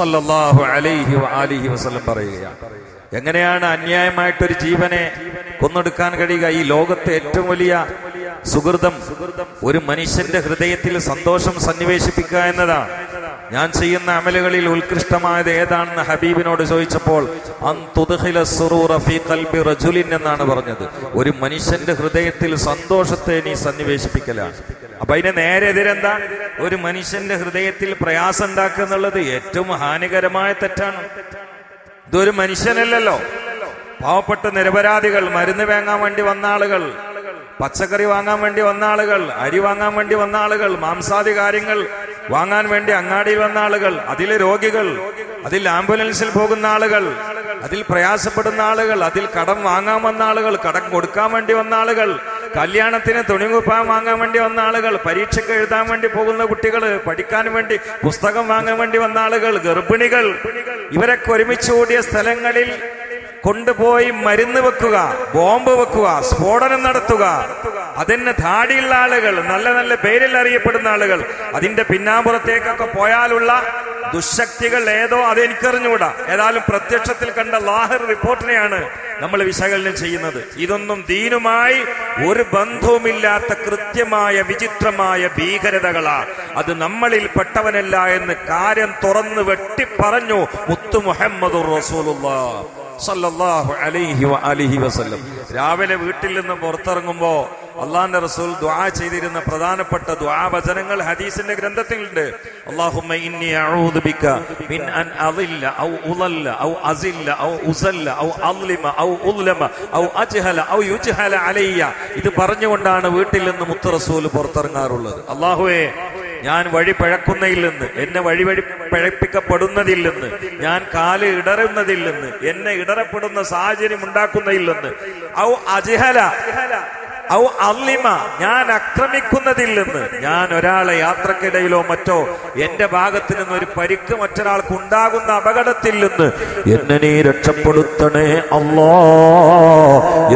സല്ലല്ലാഹു അലൈഹി അലിഹി വസല്ലം പറയുകയാണ്. എങ്ങനെയാണ് അന്യായമായിട്ടൊരു ജീവനെ കൊന്നെടുക്കാൻ കഴിയുക? ഈ ലോകത്തെ ഏറ്റവും വലിയ സുഹൃതം ഒരു മനുഷ്യന്റെ ഹൃദയത്തിൽ സന്തോഷം സന്നിവേശിപ്പിക്കുക എന്നതാണ്. ഞാൻ ചെയ്യുന്ന അമലുകളിൽ ഉത്കൃഷ്ടമായത് ഏതാണെന്ന് ഹബീബിനോട് ചോദിച്ചപ്പോൾ എന്നാണ് പറഞ്ഞത്. ഒരു മനുഷ്യന്റെ ഹൃദയത്തിൽ സന്തോഷത്തെ നീ സന്നിവേശിപ്പിക്കലാണ്. അപ്പൊ അതിന് നേരെ എതിരെന്താ ഒരു മനുഷ്യന്റെ ഹൃദയത്തിൽ പ്രയാസം ഉണ്ടാക്കുക എന്നുള്ളത് ഏറ്റവും ഹാനികരമായ തെറ്റാണ്. ഇതൊരു മനുഷ്യനല്ലല്ലോ. പാവപ്പെട്ട നിരപരാധികൾ മരുന്ന് വാങ്ങാൻ വേണ്ടി വന്ന ആളുകൾ പച്ചക്കറി വാങ്ങാൻ വേണ്ടി വന്ന ആളുകൾ അരി വാങ്ങാൻ വേണ്ടി വന്ന ആളുകൾ മാംസാദി കാര്യങ്ങൾ വാങ്ങാൻ വേണ്ടി അങ്ങാടിയിൽ വന്ന ആളുകൾ അതിലെ രോഗികൾ അതിൽ ആംബുലൻസിൽ പോകുന്ന ആളുകൾ അതിൽ പ്രയാസപ്പെടുന്ന ആളുകൾ അതിൽ കടം വാങ്ങാൻ വന്ന ആളുകൾ കടം കൊടുക്കാൻ വേണ്ടി വന്ന ആളുകൾ കല്യാണത്തിന് തുണികുപ്പാൻ വാങ്ങാൻ വേണ്ടി വന്ന ആളുകൾ പരീക്ഷയ്ക്ക് എഴുതാൻ വേണ്ടി പോകുന്ന കുട്ടികൾ പഠിക്കാൻ വേണ്ടി പുസ്തകം വാങ്ങാൻ വേണ്ടി വന്ന ആളുകൾ ഗർഭിണികൾ ഇവരൊക്കെ ഒരുമിച്ച് കൂടിയ സ്ഥലങ്ങളിൽ കൊണ്ടുപോയി മരുന്ന് വെക്കുക ബോംബ് വെക്കുക സ്ഫോടനം നടത്തുക. അതിന് ധാടിയുള്ള ആളുകൾ നല്ല നല്ല പേരിൽ അറിയപ്പെടുന്ന ആളുകൾ. അതിന്റെ പിന്നാമ്പുറത്തേക്കൊക്കെ പോയാലുള്ള ദുശക്തികൾ ഏതോ അതെനിക്കറിഞ്ഞുകൂടാ. ഏതായാലും പ്രത്യക്ഷത്തിൽ കണ്ട ലാഹിർ റിപ്പോർട്ടിനെയാണ് നമ്മൾ വിശകലനം ചെയ്യുന്നത്. ഇതൊന്നും ദീനുമായി ഒരു ബന്ധവുമില്ലാത്ത കൃത്യമായ വിചിത്രമായ ഭീകരതകളാ. അത് നമ്മളിൽ പെട്ടവനല്ല എന്ന് കാര്യം തുറന്ന് വെട്ടിപ്പറഞ്ഞു മുത്തു മുഹമ്മദ് സല്ലല്ലാഹു അലൈഹി അലിഹി വസല്ലം. രാവിലെ വീട്ടിൽ നിന്ന് പുറത്തിറങ്ങുമ്പോ അള്ളാന്റെ റസൂൽ ദ്വാ ചെയ്തിരുന്ന പ്രധാനപ്പെട്ട ദ്വാ വചനങ്ങൾ ഹദീസിന്റെ ഗ്രന്ഥത്തിലുണ്ട്. അല്ലാഹുമ്മ ഇന്നി അഊദു ബിക മിൻ ഉസല്ല അലയ്യ. ഇത് പറഞ്ഞുകൊണ്ടാണ് വീട്ടിൽ നിന്ന് മുത്ത് റസൂൽ പുറത്തിറങ്ങാറുള്ളത്. അള്ളാഹുവേ ഞാൻ വഴി പിഴക്കുന്നതിൽ നിന്ന് എന്നെ വഴി വഴി പിഴപ്പിക്കപ്പെടുന്നതിൽ നിന്ന് ഞാൻ കാൽ ഇടറുന്നതിൽ നിന്ന് എന്നെ ഇടറപ്പെടുന്ന സാഹചര്യം ഉണ്ടാക്കുന്നതിൽ നിന്ന് ഔ അജിഹല ഔ ഞാൻ ആക്രമിക്കുന്നതിൽ നിന്ന് ഞാൻ ഒരാളെ യാത്രക്കിടയിലോ മറ്റോ എന്റെ ഭാഗത്ത് നിന്ന് ഒരു പരിക്ക് മറ്റൊരാൾക്ക് ഉണ്ടാകുന്ന അപകടത്തിൽ നിന്ന് എന്നെ നീ രക്ഷപ്പെടുത്തണേ അല്ലോ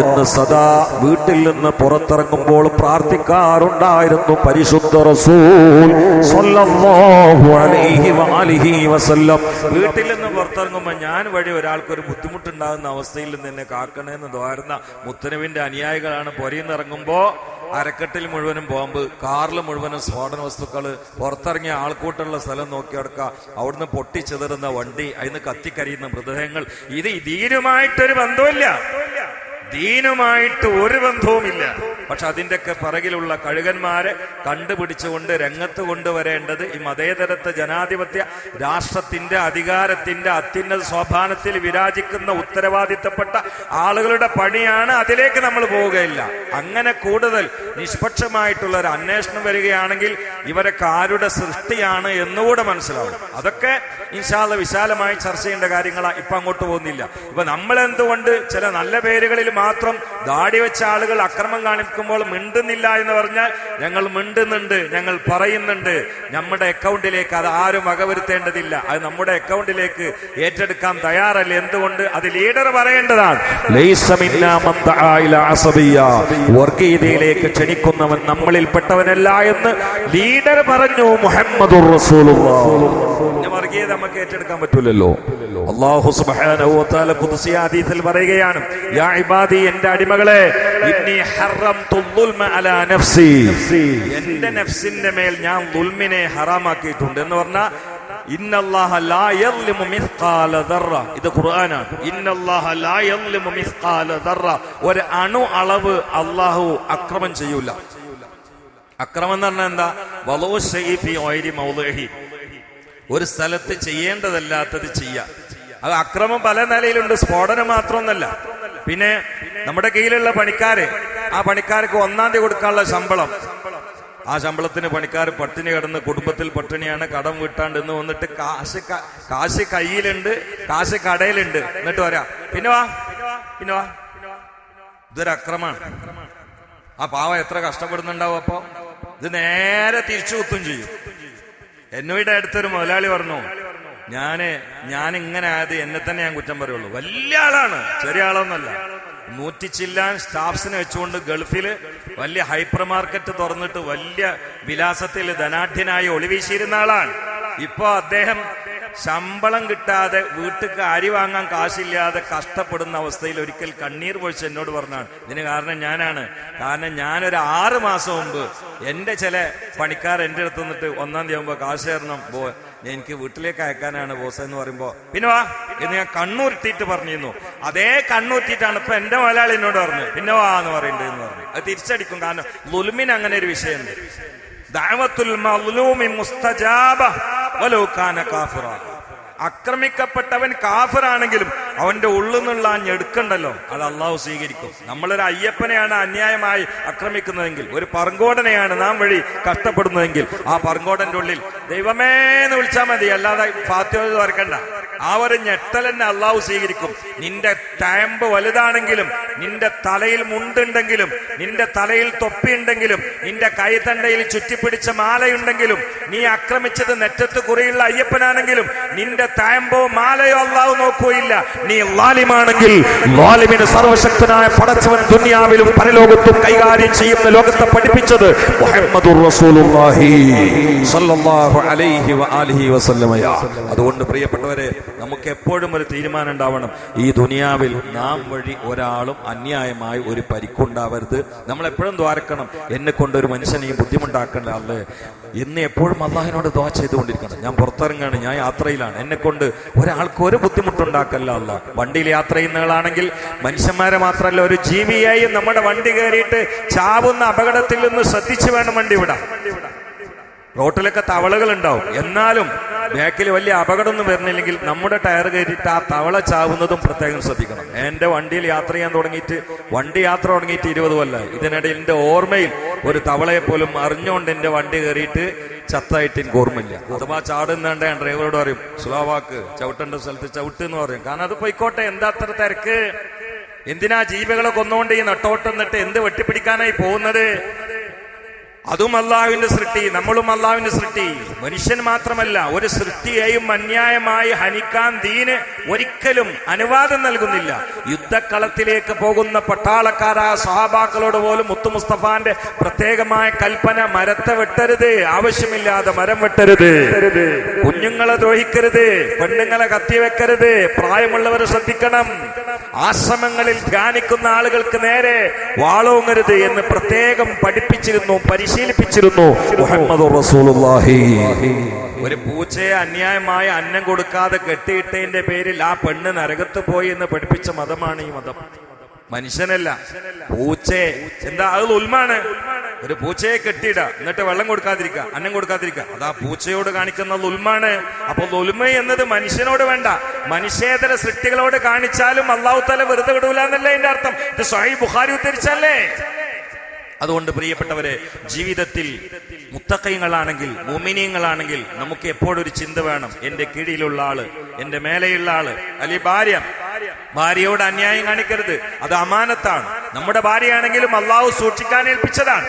എന്ന് സദാ വീട്ടിൽ നിന്ന് പുറത്തിറങ്ങുമ്പോൾ പ്രാർത്ഥിക്കാറുണ്ടായിരുന്നു പരിശുദ്ധ റസൂൽ വീട്ടിൽ നിന്ന് പുറത്തിറങ്ങുമ്പോൾ ഞാൻ വഴി ഒരാൾക്ക് ഒരു ബുദ്ധിമുട്ടുണ്ടാകുന്ന അവസ്ഥയിൽ നിന്ന് എന്നെ കാക്കണേന്ന് തോരുന്ന മുത്തനവിന്റെ അനുയായികളാണ് പൊരിയുന്ന ഇറങ്ങുമ്പോ അരക്കെട്ടിൽ മുഴുവനും ബോംബ് കാറിൽ മുഴുവനും സ്ഫോടന വസ്തുക്കൾ പുറത്തിറങ്ങിയ ആൾക്കൂട്ടുള്ള സ്ഥലം നോക്കി കിടക്കുക അവിടുന്ന് പൊട്ടിച്ചെതറുന്ന വണ്ടി അതിന് കത്തിക്കരിയുന്ന മൃതദേഹങ്ങൾ. ഇത് ഇതീരുമായിട്ടൊരു ബന്ധമില്ല ദീനുമായിട്ട് ഒരു ബന്ധവുമില്ല. പക്ഷെ അതിന്റെയൊക്കെ പിറകിലുള്ള കഴുകന്മാരെ കണ്ടുപിടിച്ചുകൊണ്ട് രംഗത്ത് കൊണ്ടുവരേണ്ടത് ഈ മതേതരത്തെ ജനാധിപത്യ രാഷ്ട്രത്തിന്റെ അധികാരത്തിന്റെ അത്യുന്നത സ്വാഭാവത്തിൽ വിരാജിക്കുന്ന ഉത്തരവാദിത്തപ്പെട്ട ആളുകളുടെ പണിയാണ് അതിലേക്ക് നമ്മൾ പോവുകയില്ല. അങ്ങനെ കൂടുതൽ നിഷ്പക്ഷമായിട്ടുള്ള ഒരു അന്വേഷണം വരികയാണെങ്കിൽ ഇവരൊക്കെ ആരുടെ സൃഷ്ടിയാണ് എന്നുകൂടെ മനസ്സിലാവും. അതൊക്കെ ഇൻഷാല്ല വിശാലമായി ചർച്ച ചെയ്യേണ്ട കാര്യങ്ങളാണ് ഇപ്പൊ അങ്ങോട്ട് പോകുന്നില്ല. ഇപ്പൊ നമ്മൾ എന്തുകൊണ്ട് ചില നല്ല പേരുകളിൽ മാത്രം ദാടി വെച്ച ആളുകൾ അക്രമം കാണിക്കുമ്പോൾ മിണ്ടുന്നില്ല എന്ന് പറഞ്ഞാൽ ഞങ്ങൾ മിണ്ടുന്നുണ്ട് ഞങ്ങൾ പറയുന്നുണ്ട്. നമ്മുടെ അക്കൗണ്ടിലേക്ക് അത് ആരും വകവരുത്തേണ്ടതില്ല. അത് നമ്മുടെ അക്കൗണ്ടിലേക്ക് ഏറ്റെടുക്കാൻ തയ്യാറല്ല. എന്തുകൊണ്ട്? അത് ലീഡർ പറയേണ്ടതാണ്. വർഗീയതയിലേക്ക് ക്ഷണിക്കുന്നവൻ നമ്മളിൽ പെട്ടവനല്ല എന്ന് ലീഡർ പറഞ്ഞു മുഹമ്മദ് വർഗീയത നമുക്ക് ഏറ്റെടുക്കാൻ പറ്റൂലല്ലോ. അള്ളാഹു പറയുകയാണ് യാ ഇബാദി എന്റെ അടിമകളെ ഇന്നി ഹറം അലാ നഫ്സി. എന്റെ നഫ്സിന്റെ മേൽ ഞാൻ ദുൽമിനെ ഹറാമാക്കിയിട്ടുണ്ട് എന്ന് പറഞ്ഞാൽ ഇത് ഖുർആനാണ്. ഒരു അണു അളവ് അള്ളാഹു അക്രമം ചെയ്യൂല. അക്രമം എന്ന് പറഞ്ഞാൽ എന്താ? വലോ ഷെയ്ഫി ഓയിരി മൗലഹി ഒരു സ്ഥലത്ത് ചെയ്യേണ്ടതല്ലാത്തത് ചെയ്യാം. അത് അക്രമം പല നിലയിലുണ്ട് സ്ഫോടനം മാത്രമൊന്നല്ല. പിന്നെ നമ്മുടെ കീഴിലുള്ള പണിക്കാര് ആ പണിക്കാർക്ക് ഒന്നാം തീയതി കൊടുക്കാനുള്ള ശമ്പളം. ആ ശമ്പളത്തിന് പണിക്കാർ പട്ടിണി കിടന്ന് കുടുംബത്തിൽ പട്ടിണിയാണ് കടം വീട്ടാണ്ട് എന്ന് വന്നിട്ട് കാശ് കാശ് കയ്യിലുണ്ട് കാശ് കടയിലുണ്ട്. എന്നിട്ട് വരാ. പിന്നെ വാ പിന്നെ വാ. ഇതൊരു അക്രമാണ് ആ പാവ എത്ര കഷ്ടപ്പെടുന്നുണ്ടാവും അപ്പൊ? ഇത് നേരെ തിരിച്ചു കുത്തും ചെയ്യും. എന്നോട് അടുത്തൊരു മുതലാളി പറഞ്ഞു ഞാൻ ഞാൻ ഇങ്ങനെ ആയത് എന്നെ തന്നെ ഞാൻ കുറ്റം പറയുള്ളൂ. വലിയ ആളാണ് ചെറിയ ആളൊന്നല്ല നൂറ്റി ചില്ലാൻ സ്റ്റാഫ്സിനെ വെച്ചുകൊണ്ട് ഗൾഫിൽ വലിയ ഹൈപ്പർ മാർക്കറ്റ് തുറന്നിട്ട് വലിയ വിലാസത്തിൽ ധനാഢ്യനായി ഒളിവീശിയിരുന്ന ആളാണ്. ഇപ്പോ അദ്ദേഹം ശമ്പളം കിട്ടാതെ വീട്ടുക്ക് അരി വാങ്ങാൻ കാശില്ലാതെ കഷ്ടപ്പെടുന്ന അവസ്ഥയിൽ ഒരിക്കൽ കണ്ണീർ പൊഴിച്ച് എന്നോട് പറഞ്ഞാണ്. ഇതിന് കാരണം ഞാനാണ്. കാരണം ഞാനൊരു ആറ് മാസം മുമ്പ് എന്റെ ചില പണിക്കാർ എന്റെ അടുത്ത് നിന്നിട്ട് ഒന്നാം തീയതി ആകുമ്പോ കാശ് തരണം എനിക്ക് വീട്ടിലേക്ക് അയക്കാനാണ് ബോസ് എന്ന് പറയുമ്പോ പിന്നെ വാ. എന്ന് ഞാൻ കണ്ണൂർത്തിയിട്ട് പറഞ്ഞിരുന്നു. അതേ കണ്ണൂർത്തിയിട്ടാണ് ഇപ്പൊ എന്റെ മലയാളി എന്നോട് പറഞ്ഞു പിന്നെ വാ എന്ന് പറയുന്നുണ്ട് എന്ന് പറഞ്ഞു. അത് തിരിച്ചടിക്കും. കാരണം ലുലുമിന് അങ്ങനെ ഒരു വിഷയമുണ്ട്. ആക്രമിക്കപ്പെട്ടവൻ കാഫിറാണെങ്കിലും അവന്റെ ഉള്ളിൽ നിന്നുള്ള ആ ഞെടുക്കണ്ടല്ലോ. അത് അള്ളാഹു സ്വീകരിക്കും. നമ്മളൊരു അയ്യപ്പനെയാണ് അന്യായമായി ആക്രമിക്കുന്നതെങ്കിൽ ഒരു പറങ്കോടനെയാണ് നാം വഴി കഷ്ടപ്പെടുന്നതെങ്കിൽ ആ പറങ്കോടന്റെ ഉള്ളിൽ ദൈവമേ എന്ന് വിളിച്ചാൽ മതി. അല്ലാതെ ഫാത്യോ വരക്കണ്ട. ആ ഒരു ഞെട്ടൽ തന്നെ അള്ളാഹു സ്വീകരിക്കും. നിന്റെ ടാമ്പ് വലുതാണെങ്കിലും നിന്റെ തലയിൽ മുണ്ടുണ്ടെങ്കിലും നിന്റെ തലയിൽ തൊപ്പിയുണ്ടെങ്കിലും നിന്റെ കൈതണ്ടയിൽ ചുറ്റിപ്പിടിച്ച മാലയുണ്ടെങ്കിലും നീ ആക്രമിച്ചത് നെറ്റത്ത് കുറിയുള്ള അയ്യപ്പനാണെങ്കിലും നിന്റെ താമ്പോ മാലയോ അള്ളാഹു നോക്കുകയില്ല. നീ ലാലിമാണെങ്കിൽ ലാലിമിന്റെ സർവശക്തനായ പടച്ചവൻ ദുനിയാവിലും പരലോകത്തും കൈകാര്യം ചെയ്യുന്ന ലോകത്തെ പഠിപ്പിച്ചത് അതുകൊണ്ട് പ്രിയപ്പെട്ടവരെ നമുക്ക് എപ്പോഴും ഒരു തീരുമാനം ഉണ്ടാവണം. ഈ ദുനിയാവിൽ നാം വഴി ഒരാളും അന്യായമായി ഒരു പരിക്കുണ്ടാവരുത്. നമ്മൾ എപ്പോഴും ദ്വാരക്കണം. എന്നെ കൊണ്ട് ഒരു മനുഷ്യനെ ഈ ബുദ്ധിമുട്ടാക്കണ്ട അല്ലേ എന്ന് എപ്പോഴും അള്ളാഹിനോട് ദ്വാ ചെയ്തുകൊണ്ടിരിക്കണം. ഞാൻ പുറത്തിറങ്ങാണ്. ഞാൻ യാത്രയിലാണ്. എന്നെ കൊണ്ട് ഒരാൾക്ക് ഒരു ബുദ്ധിമുട്ടുണ്ടാക്കല്ല അല്ല. വണ്ടിയിൽ യാത്ര ചെയ്യുന്നവളാണെങ്കിൽ മനുഷ്യന്മാരെ മാത്രമല്ല ഒരു ജീവിയായി നമ്മുടെ വണ്ടി കയറിയിട്ട് ചാവുന്ന അപകടത്തിൽ നിന്ന് ശ്രദ്ധിച്ചു വേണം വണ്ടി വിടാൻ. റോട്ടിലൊക്കെ തവളകൾ ഉണ്ടാവും എന്നാലും ബാക്കിൽ വലിയ അപകടമൊന്നും വരുന്നില്ലെങ്കിൽ നമ്മുടെ ടയർ കയറിയിട്ട് ആ തവള ചാവുന്നതും പ്രത്യേകം ശ്രദ്ധിക്കണം. എന്റെ വണ്ടിയിൽ യാത്ര ചെയ്യാൻ തുടങ്ങിയിട്ട് വണ്ടി യാത്ര തുടങ്ങിയിട്ട് ഇരുപത് കൊല്ലമായി ഇതിനിടയിൽ എന്റെ ഓർമ്മയിൽ ഒരു തവളയെ പോലും അറിഞ്ഞുകൊണ്ട് എന്റെ വണ്ടി കയറിയിട്ട് ചത്തായിട്ട് എനിക്ക് ഓർമ്മയില്ല. അഥവാ ചാടുന്നേണ്ട ഞാൻ ഡ്രൈവറോട് പറയും സ്ലോവാക്ക് ചവിട്ടേണ്ട സ്ഥലത്ത് ചവിട്ട് എന്ന് പറയും. കാരണം അത് പോയിക്കോട്ടെ എന്താ അത്ര തിരക്ക്? എന്തിനാ ജീവികളെ കൊന്നുകൊണ്ട് ഈ നട്ടോട്ടം നട്ടോട്ടെന്നിട്ട് എന്ത് വെട്ടിപ്പിടിക്കാനായി പോകുന്നത്? അതും അള്ളാഹുവിന്റെ സൃഷ്ടി നമ്മളും അള്ളാഹുവിന്റെ സൃഷ്ടി. മനുഷ്യൻ മാത്രമല്ല ഒരു സൃഷ്ടിയെയും അന്യായമായി ഹനിക്കാൻ ദീന് ഒരിക്കലും അനുവാദം നൽകുന്നില്ല. യുദ്ധക്കളത്തിലേക്ക് പോകുന്ന പട്ടാളക്കാരായ സഹാബാക്കളോട് പോലും മുത്തു മുസ്തഫാന്റെ പ്രത്യേകമായ കൽപ്പന മരത്തെ വെട്ടരുത് ആവശ്യമില്ലാതെ മരം വെട്ടരുത്. കുഞ്ഞുങ്ങളെ ദ്രോഹിക്കരുത് പെണ്ണുങ്ങളെ കത്തിവെക്കരുത് പ്രായമുള്ളവരെ ശ്രദ്ധിക്കണം. ആശ്രമങ്ങളിൽ ധ്യാനിക്കുന്ന ആളുകൾക്ക് നേരെ വാളോങ്ങരുത് എന്ന് പ്രത്യേകം പഠിപ്പിച്ചിരുന്നു പരിശീലിപ്പിച്ചിരുന്നു മുഹമ്മദ് റസൂലുള്ളാഹി. ഒരു പൂച്ചയെ അന്യായമായ അന്നം കൊടുക്കാതെ കെട്ടിയിട്ടതിന്റെ പേരിൽ ആ പെണ്ണ് നരകത്ത് പോയി എന്ന് പഠിപ്പിച്ച മതമാണ് ഈ മതം. മനുഷ്യനല്ല. പൂച്ചേ. എന്താ? അത് ഉൽമാണ്. ഒരു പൂച്ചയെ കെട്ടിയിട. എന്നിട്ട് വെള്ളം കൊടുക്കാതിരിക്കുക അന്നം കൊടുക്കാതിരിക്കുക അതാ പൂച്ചയോട് കാണിക്കുന്ന ഉൽമാണ്. അപ്പൊ ഉൽമ എന്നത് മനുഷ്യനോട് വേണ്ട. മനുഷ്യേതര സൃഷ്ടികളോട് കാണിച്ചാലും അള്ളാഹു തല വെറുതെ വിടൂല എന്നല്ലേ എന്റെ അർത്ഥം? ഇത് സ്വഹി ബുഹാരി ഉദ്ധരിച്ചല്ലേ? അതുകൊണ്ട് പ്രിയപ്പെട്ടവരെ ജീവിതത്തിൽ മുത്തക്കൈങ്ങളാണെങ്കിൽ മുമിനിയങ്ങളാണെങ്കിൽ നമുക്ക് എപ്പോഴൊരു ചിന്ത വേണം. എന്റെ കീഴിലുള്ള ആൾ എന്റെ മേലെയുള്ള ആൾ അല്ലെ ഭാര്യ? ഭാര്യയോട് അന്യായം കാണിക്കരുത്. അത് അമാനത്താണ്. നമ്മുടെ ഭാര്യയാണെങ്കിലും അള്ളാഹു സൂക്ഷിക്കാൻ ഏൽപ്പിച്ചതാണ്.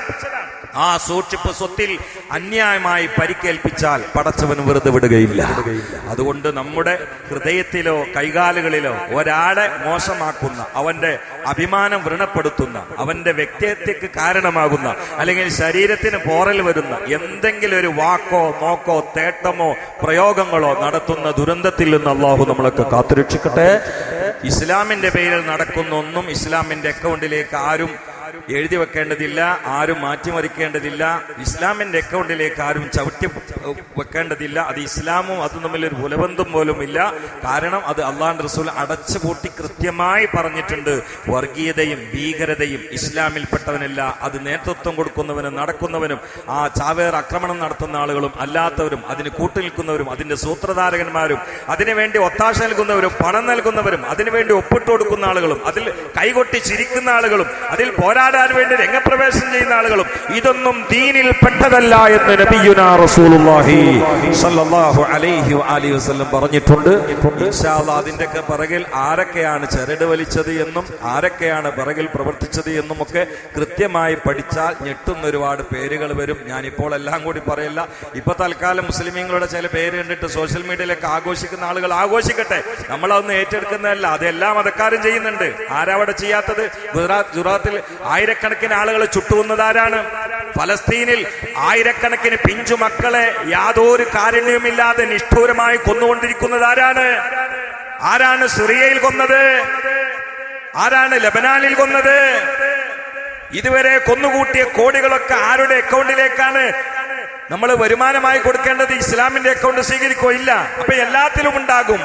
ആ സൂക്ഷിപ്പ് സ്വത്തിൽ അന്യായമായി പരിക്കേൽപ്പിച്ചാൽ പടച്ചവൻ വെറുതെ വിടുകയില്ല. അതുകൊണ്ട് നമ്മുടെ ഹൃദയത്തിലോ കൈകാലുകളിലോ ഒരാളെ മോശമാക്കുന്ന അവന്റെ അഭിമാനം വ്രണപ്പെടുത്തുന്ന അവന്റെ വ്യക്തിത്വക്ക് കാരണമാകുന്ന അല്ലെങ്കിൽ ശരീരത്തിന് പോറൽ വരുന്ന എന്തെങ്കിലും ഒരു വാക്കോ നോക്കോ തേട്ടമോ പ്രയോഗങ്ങളോ നടത്തുന്ന ദുരന്തത്തിൽ നിന്ന് അള്ളാഹു നമ്മളൊക്കെ കാത്തുരക്ഷിക്കട്ടെ. ഇസ്ലാമിന്റെ പേരിൽ നടക്കുന്ന ഒന്നും ഇസ്ലാമിന്റെ അക്കൗണ്ടിലേക്ക് ആരും എഴുതി വെക്കേണ്ടതില്ല ആരും മാറ്റിമറിക്കേണ്ടതില്ല. ഇസ്ലാമിന്റെ അക്കൗണ്ടിലേക്ക് ആരും ചവിട്ടി വെക്കേണ്ടതില്ല. അത് ഇസ്ലാമും അതും തമ്മിൽ ഒരു പുലബന്ധം പോലും ഇല്ല. കാരണം അത് അള്ളാഹ് റസൂൽ അടച്ചുപൂട്ടി കൃത്യമായി പറഞ്ഞിട്ടുണ്ട്. വർഗീയതയും ഭീകരതയും ഇസ്ലാമിൽപ്പെട്ടവനല്ല. അത് നേതൃത്വം കൊടുക്കുന്നവനും നടക്കുന്നവനും ആ ചാവേർ ആക്രമണം നടത്തുന്ന ആളുകളും അല്ലാത്തവരും അതിന് കൂട്ടുനിൽക്കുന്നവരും അതിന്റെ സൂത്രധാരകന്മാരും അതിനുവേണ്ടി ഒത്താശ നൽകുന്നവരും പണം നൽകുന്നവരും അതിനുവേണ്ടി ഒപ്പിട്ട് കൊടുക്കുന്ന ആളുകളും അതിൽ കൈകൊട്ടി ചിരിക്കുന്ന ആളുകളും അതിൽ പോരാടാൻ വേണ്ടി രംഗപ്രവേശം ചെയ്യുന്ന ആളുകളും ഇതൊന്നും ദീനിൽ പെട്ടതല്ല എന്ന് നബിയുന റസൂലുള്ളാഹി സ്വല്ലല്ലാഹു അലൈഹി വആലിഹി വസല്ലം പറഞ്ഞിട്ടുണ്ട്. അതിന്റെയൊക്കെ പിറകിൽ ആരൊക്കെയാണ് ചരട് വലിച്ചത് എന്നും ആരൊക്കെയാണ് പിറകിൽ പ്രവർത്തിച്ചത് എന്നും ഒക്കെ കൃത്യമായി പഠിച്ചാൽ ഞെട്ടുന്ന ഒരുപാട് പേരുകൾ വരും. ഞാനിപ്പോൾ എല്ലാം കൂടി പറയില്ല. ഇപ്പൊ തൽക്കാലം മുസ്ലിമീങ്ങളുടെ ചില പേര് കണ്ടിട്ട് സോഷ്യൽ മീഡിയയിലൊക്കെ ആഘോഷിക്കുന്ന ആളുകൾ ആഘോഷിക്കട്ടെ. നമ്മളതൊന്നും ഏറ്റെടുക്കുന്നതല്ല. അതെല്ലാം മതക്കാരും ചെയ്യുന്നുണ്ട്. ആരവിടെ ചെയ്യാത്തത്? ഗുജറാത്ത് ഗുജറാത്തിൽ ആയിരക്കണക്കിന് ആളുകൾ ചുട്ടുകൊന്നതാരാണ് ഫലസ്തീനിൽ ആയിരക്കണക്കിന് പിഞ്ചു മക്കളെ യാതൊരു കാരുണ്യവുമില്ലാതെ നിഷ്ഠൂരമായി കൊന്നുകൊണ്ടിരിക്കുന്നത് ആരാണ്? ആരാണ് സിറിയയിൽ കൊന്നത്? ആരാണ് ലബനാനിൽ കൊന്നത്? ഇതുവരെ കൊന്നുകൂട്ടിയ കോടികളൊക്കെ ആരുടെ അക്കൗണ്ടിലേക്കാണ്? നമ്മൾ വരുമാനമായി കൊടുക്കേണ്ടത് ഇസ്ലാമിന്റെ അക്കൗണ്ട് സ്വീകരിക്കോ ഇല്ല? അപ്പൊ എല്ലാത്തിലും ഉണ്ടാകും.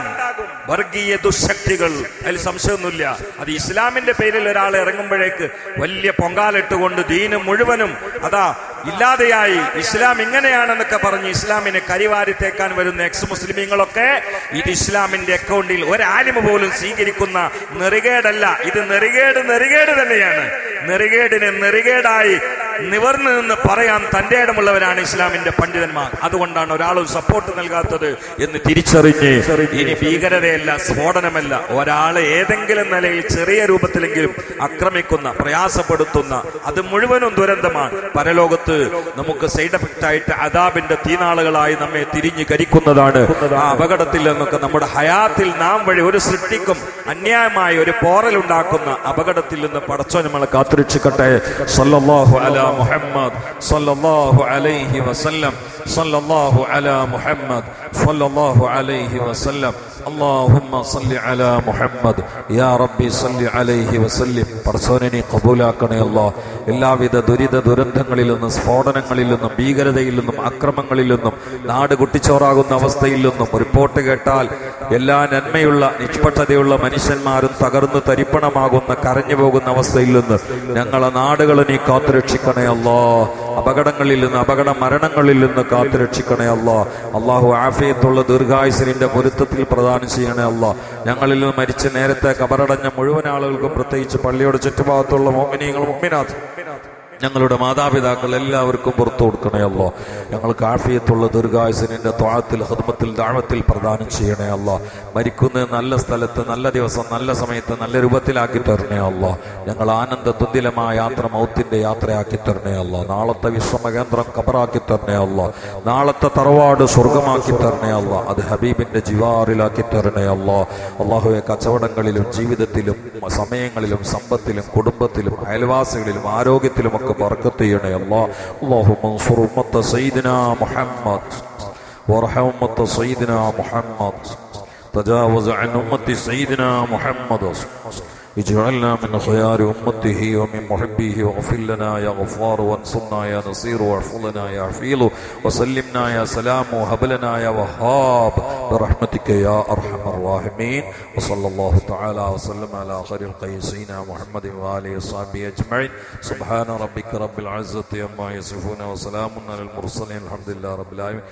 വർഗീയ ദുശക്തികൾ. അതിൽ സംശയമൊന്നുമില്ല. അത് ഇസ്ലാമിന്റെ പേരിൽ ഒരാൾ ഇറങ്ങുമ്പോഴേക്ക് വലിയ പൊങ്കാലിട്ടുകൊണ്ട് ദീന് മുഴുവനും അതാ ഇല്ലാതെയായി ഇസ്ലാം ഇങ്ങനെയാണെന്നൊക്കെ പറഞ്ഞ് ഇസ്ലാമിനെ കരിവാരിത്തേക്കാൻ വരുന്ന എക്സ് മുസ്ലിമീങ്ങളൊക്കെ ഇത് ഇസ്ലാമിന്റെ അക്കൗണ്ടിൽ ഒരാലിമ പോലും സ്വീകരിക്കുന്ന നെറികേടല്ല. ഇത് നെറികേട് നെറികേട് തന്നെയാണ്. നെറികേടിനെ നെറികേടായി നിവർന്നു നിന്ന് പറയാൻ തന്റെ ഇടമുള്ളവരാണ് ഇസ്ലാമിന്റെ പണ്ഡിതന്മാർ. അതുകൊണ്ടാണ് ഒരാളും സപ്പോർട്ട് നൽകാത്തത് എന്ന് തിരിച്ചറിഞ്ഞ് ഇനി ഭീകരതയല്ല സ്ഫോടനമല്ല. ഒരാളെ ഏതെങ്കിലും നിലയിൽ ചെറിയ രൂപത്തിലെങ്കിലും ആക്രമിക്കുന്ന പ്രയാസപ്പെടുത്തുന്ന അത് മുഴുവനും ദുരന്തമാണ്. പരലോകത്ത് നമുക്ക് സൈഡ് എഫക്റ്റ് ആയിട്ട് അതാബിന്റെ തീനാളുകളായി നമ്മെ തിരിഞ്ഞു കരിക്കുന്നതാണ്. ആ അപകടത്തിൽ നിന്നൊക്കെ നമ്മുടെ ഹയാത്തിൽ നാം വഴി ഒരു സൃഷ്ടിക്കും അന്യായമായി ഒരു പോറൽ ഉണ്ടാക്കുന്ന അപകടത്തിൽ നിന്ന് പടച്ചോ നമ്മളെ കാത്തുരക്ഷിക്കട്ടെ. സല്ലല്ലാഹു അലാ മുഹമ്മദ് സല്ലല്ലാഹു അലൈഹി വസല്ലം സല്ലല്ലാഹു അലാ മുഹമ്മദ് സല്ലല്ലാഹു അലൈഹി വസല്ലം. അള്ളാഹുമ്മ സല്ലി അലാ മുഹമ്മദ്. യാ റബ്ബി സല്ലി അലൈഹി വസല്ലിം. പർസോനെ ഖബൂലാക്കണേ അല്ലാ. എല്ലാവിധ ദുരിത ദുരന്തങ്ങളിൽ നിന്നും സ്ഫോടനങ്ങളിൽ നിന്നും ഭീകരതയിൽ നിന്നും അക്രമങ്ങളിൽ നിന്നും നാട് കുട്ടിച്ചോറാകുന്ന അവസ്ഥയിൽ നിന്നും റിപ്പോർട്ട് കേട്ടാൽ എല്ലാ നന്മയുള്ള നിഷ്പക്ഷതയുള്ള മനുഷ്യന്മാരും തകർന്നു തരിപ്പണമാകുന്ന കരഞ്ഞു പോകുന്ന അവസ്ഥയിൽ നിന്ന് ഞങ്ങളെ നാടുകളെ നീ കാത്തുരക്ഷിക്കണേ അല്ലാ. അപകടങ്ങളിൽ നിന്ന് അപകട മരണങ്ങളിൽ നിന്ന് കാത്തുരക്ഷിക്കണേ അല്ല അള്ളാഹു ആഫിയത്തുള്ള ദീർഘായുസിന്റെ പൊരുത്തത്തിൽ പ്രദാനം ചെയ്യണേ അല്ല ഞങ്ങളിൽ നിന്ന് മരിച്ച നേരത്തെ കബറടഞ്ഞ മുഴുവൻ ആളുകൾക്കും പ്രത്യേകിച്ച് പള്ളിയുടെ ചുറ്റുഭാഗത്തുള്ള മോമിനിയങ്ങൾ മുമ്പിനാഥ് ഞങ്ങളുടെ മാതാപിതാക്കൾ എല്ലാവർക്കും പുറത്തു കൊടുക്കണേ അല്ലോ. ഞങ്ങൾ ആഫിയത്തുള്ള ദുർഗാസിനിന്റെ ത്വാഴത്തിൽ ഹൃദമത്തിൽ ദാഴത്തിൽ പ്രദാനം ചെയ്യണേ അല്ലോ. മരിക്കുന്ന നല്ല സ്ഥലത്ത് നല്ല ദിവസം നല്ല സമയത്ത് നല്ല രൂപത്തിലാക്കി തരണേ അല്ലോ. ഞങ്ങൾ ആനന്ദ തുന്തിലമായ യാത്ര മൗത്തിന്റെ യാത്രയാക്കി തരണേ അല്ലോ. നാളത്തെ വിശ്രമകേന്ദ്രം കബറാക്കി തരണേ അല്ലോ. നാളത്തെ തറവാട് സ്വർഗമാക്കി തരണേ അല്ലോ. അത് ജിവാറിലാക്കി തരണേ അല്ലോ. അള്ളാഹുവെ കച്ചവടങ്ങളിലും ജീവിതത്തിലും സമയങ്ങളിലും സമ്പത്തിലും കുടുംബത്തിലും അയൽവാസികളിലും ആരോഗ്യത്തിലും ഒക്കെ بركته يا الله. اللهم انصر أمة سيدنا محمد. وارحم أمة سيدنا محمد. تجاوز عن أمة سيدنا محمد. اجعلنا من خيار أمته ومن محبيه واغفر لنا يا غفار وانصرنا يا نصير واعف لنا يا عفيل وسلمنا يا سلام وهب لنا يا وهاب برحمتك يا أرحم الراحمين. وصلى الله تعالى وسلم على خير القيسين محمد وآله وصحبه أجمعين. سبحان ربك رب العزة عما يصفون وسلام على المرسلين الحمد لله رب العالمين.